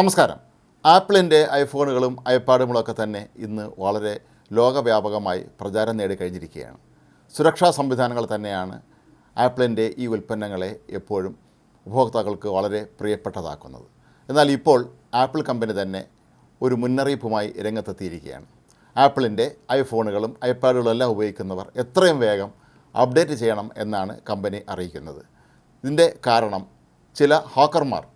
നമസ്കാരം. ആപ്പിളിന്റെ ഐഫോണുകളും ഐപാഡുകളൊക്കെ തന്നെ ഇന്ന് വളരെ ലോകവ്യാപകമായി പ്രചാരം നേടിക്കഴിഞ്ഞിരിക്കുകയാണ് സുരക്ഷാ സംവിധാനങ്ങൾ തന്നെയാണ് ആപ്പിളിന്റെ ഈ ഉൽപ്പന്നങ്ങളെ എപ്പോഴും ഉപഭോക്താക്കൾക്ക് വളരെ പ്രിയപ്പെട്ടതാക്കുന്നത്. എന്നാൽ ഇപ്പോൾ ആപ്പിൾ കമ്പനി തന്നെ ഒരു മുന്നറിയിപ്പുമായി രംഗത്തെത്തിയിരിക്കുകയാണ്. ആപ്പിളിന്റെ ഐഫോണുകളും ഐപാഡുകളും എല്ലാം ഉപയോഗിക്കുന്നവർ എത്രയും വേഗം അപ്ഡേറ്റ് ചെയ്യണം എന്നാണ് കമ്പനി അറിയിക്കുന്നത്. ഇതിന്റെ കാരണം ചില ഹാക്കർമാർ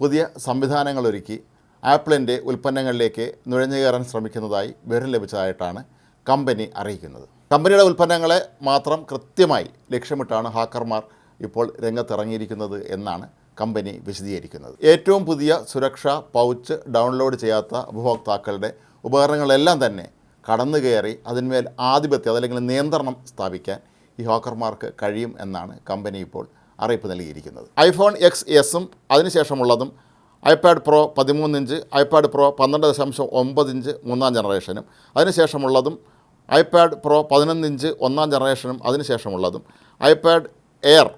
പുതിയ സംവിധാനങ്ങളൊരുക്കി ആപ്പിളിന്റെ ഉൽപ്പന്നങ്ങളിലേക്ക് നുഴഞ്ഞു കയറാൻ ശ്രമിക്കുന്നതായി വിവരം ലഭിച്ചതായിട്ടാണ് കമ്പനി അറിയിക്കുന്നത്. കമ്പനിയുടെ ഉൽപ്പന്നങ്ങളെ മാത്രം കൃത്യമായി ലക്ഷ്യമിട്ടാണ് ഹാക്കർമാർ ഇപ്പോൾ രംഗത്തിറങ്ങിയിരിക്കുന്നത് എന്നാണ് കമ്പനി വിശദീകരിക്കുന്നത്. ഏറ്റവും പുതിയ സുരക്ഷാ പൗച്ച് ഡൗൺലോഡ് ചെയ്യാത്ത ഉപഭോക്താക്കളുടെ ഉപകരണങ്ങളെല്ലാം തന്നെ കടന്നു കയറി അതിന്മേൽ ആധിപത്യം അതല്ലെങ്കിൽ നിയന്ത്രണം സ്ഥാപിക്കാൻ ഈ ഹാക്കർമാർക്ക് കഴിയും എന്നാണ് കമ്പനി ഇപ്പോൾ അറിയിപ്പ് നൽകിയിരിക്കുന്നത്. ഐഫോൺ എക്സ് എസും അതിനുശേഷമുള്ളതും ഐപാഡ് പ്രോ പതിമൂന്ന് ഇഞ്ച് ഐപാഡ് പ്രോ പന്ത്രണ്ട് ദശാംശം ഒമ്പത് ഇഞ്ച് മൂന്നാം ജനറേഷനും അതിനുശേഷമുള്ളതും ഐപാഡ് പ്രോ പതിനൊന്ന് ഇഞ്ച് ഒന്നാം ജനറേഷനും അതിനുശേഷമുള്ളതും ഐപാഡ് എയർ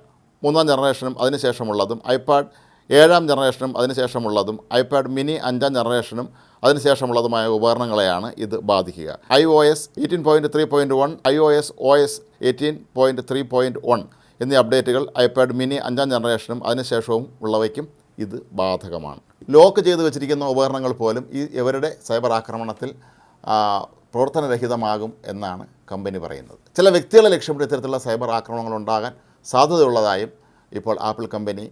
മൂന്നാം ജനറേഷനും അതിനുശേഷമുള്ളതും ഐപാഡ് ഏഴാം ജനറേഷനും അതിനുശേഷമുള്ളതും ഐപാഡ് മിനി അഞ്ചാം ജനറേഷനും അതിനുശേഷമുള്ളതുമായ ഉപകരണങ്ങളെയാണ് ഇത് ബാധിക്കുക. I O S eighteen point three point one I O S O S eighteen point three point one എന്നീ അപ്ഡേറ്റുകൾ ഐപാഡ് മിനി അഞ്ചാം ജനറേഷനും അതിനുശേഷവും ഉള്ളവയ്ക്കും ഇത് ബാധകമാണ്. ലോക്ക് ചെയ്ത് വെച്ചിരിക്കുന്ന ഉപകരണങ്ങൾ പോലും ഈ ഇവരുടെ സൈബർ ആക്രമണത്തിൽ പ്രവർത്തനരഹിതമാകും എന്നാണ് കമ്പനി പറയുന്നത്. ചില വ്യക്തികളെ ലക്ഷ്യമിട്ട് ഇത്തരത്തിലുള്ള സൈബർ ആക്രമണങ്ങൾ ഉണ്ടാകാൻ സാധ്യതയുള്ളതായും ഇപ്പോൾ ആപ്പിൾ കമ്പനി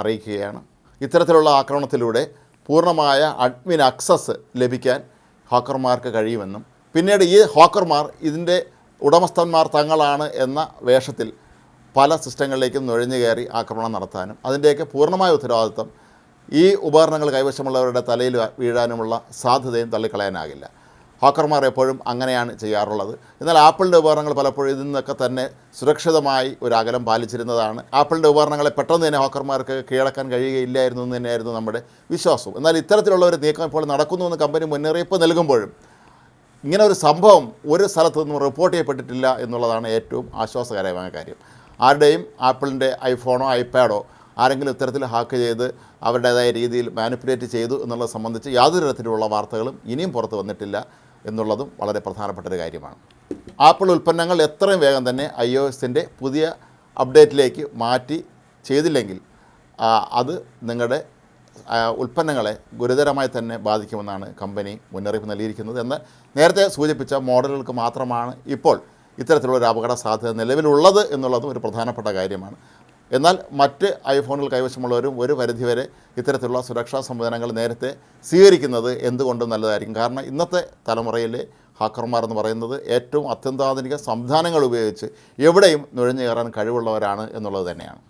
അറിയിക്കുകയാണ്. ഇത്തരത്തിലുള്ള ആക്രമണത്തിലൂടെ പൂർണമായ അഡ്മിൻ അക്സസ് ലഭിക്കാൻ ഹാക്കർമാർക്ക് കഴിയുമെന്നും പിന്നീട് ഈ ഹാക്കർമാർ ഇതിന്റെ ഉടമസ്ഥന്മാർ തങ്ങളാണ് എന്ന വേഷത്തിൽ പല സിസ്റ്റങ്ങളിലേക്കും നുഴഞ്ഞു കയറി ആക്രമണം നടത്താനും അതിന്റെയൊക്കെ പൂർണമായ ഉത്തരവാദിത്വം ഈ ഉപകരണങ്ങൾ കൈവശമുള്ളവരുടെ തലയിൽ വീഴാനുമുള്ള സാധ്യതയും തള്ളിക്കളയാനാകില്ല. ഹാക്കർമാർ എപ്പോഴും അങ്ങനെയാണ് ചെയ്യാറുള്ളത്. എന്നാൽ ആപ്പിളിന്റെ ഉപകരണങ്ങൾ പലപ്പോഴും ഇതിൽ നിന്നൊക്കെ തന്നെ സുരക്ഷിതമായി ഒരു അകലം പാലിച്ചിരുന്നതാണ്. ആപ്പിളിന്റെ ഉപകരണങ്ങളെ പെട്ടെന്ന് തന്നെ ഹാക്കർമാർക്ക് കീഴടക്കാൻ കഴിയുകയില്ലായിരുന്നു എന്ന് തന്നെയായിരുന്നു നമ്മുടെ വിശ്വാസം. എന്നാൽ ഇത്തരത്തിലുള്ള ഒരു നീക്കം ഇപ്പോൾ നടക്കുന്നു എന്ന് കമ്പനി മുന്നറിയിപ്പ് നൽകുമ്പോഴും ഇങ്ങനെ ഒരു സംഭവം ഒരു സ്ഥലത്തു നിന്നും റിപ്പോർട്ട് ചെയ്യപ്പെട്ടിട്ടില്ല എന്നുള്ളതാണ് ഏറ്റവും ആശ്വാസകരമായ കാര്യം. ആരുടെയും ആപ്പിളിന്റെ ഐഫോണോ ഐപാഡോ ആരെങ്കിലും ഇത്തരത്തിൽ ഹാക്ക് ചെയ്ത് അവരുടേതായ രീതിയിൽ മാനിപ്പുലേറ്റ് ചെയ്തു എന്നുള്ളത് സംബന്ധിച്ച് യാതൊരു തരത്തിലുള്ള വാർത്തകളും ഇനിയും പുറത്ത് വന്നിട്ടില്ല എന്നുള്ളതും വളരെ പ്രധാനപ്പെട്ട ഒരു കാര്യമാണ്. ആപ്പിൾ ഉൽപ്പന്നങ്ങൾ എത്രയും വേഗം തന്നെ ഐ ഒ എസിന്റെ പുതിയ അപ്ഡേറ്റിലേക്ക് മാറ്റി ചെയ്തില്ലെങ്കിൽ അത് നിങ്ങളുടെ ഉൽപ്പന്നങ്ങളെ ഗുരുതരമായി തന്നെ ബാധിക്കുമെന്നാണ് കമ്പനി മുന്നറിയിപ്പ് നൽകിയിരിക്കുന്നത് എന്ന് നേരത്തെ സൂചിപ്പിച്ച മോഡലുകൾക്ക് മാത്രമാണ് ഇപ്പോൾ ഇത്തരത്തിലുള്ള ഒരു അപകട സാധ്യത നിലവിലുള്ളത് എന്നുള്ളതും ഒരു പ്രധാനപ്പെട്ട കാര്യമാണ്. എന്നാൽ മറ്റ് ഐഫോണിൽ കൈവശമുള്ളവരും ഒരു പരിധിവരെ ഇത്തരത്തിലുള്ള സുരക്ഷാ സംവിധാനങ്ങൾ നേരത്തെ സ്വീകരിക്കുന്നത് എന്തുകൊണ്ടും നല്ലതായിരിക്കും. കാരണം ഇന്നത്തെ തലമുറയിലെ ഹാക്കർമാർ എന്ന് പറയുന്നത് ഏറ്റവും അത്യന്താധുനിക സംവിധാനങ്ങൾ ഉപയോഗിച്ച് എവിടെയും നുഴഞ്ഞു കയറാൻ കഴിവുള്ളവരാണ് എന്നുള്ളത് തന്നെയാണ്.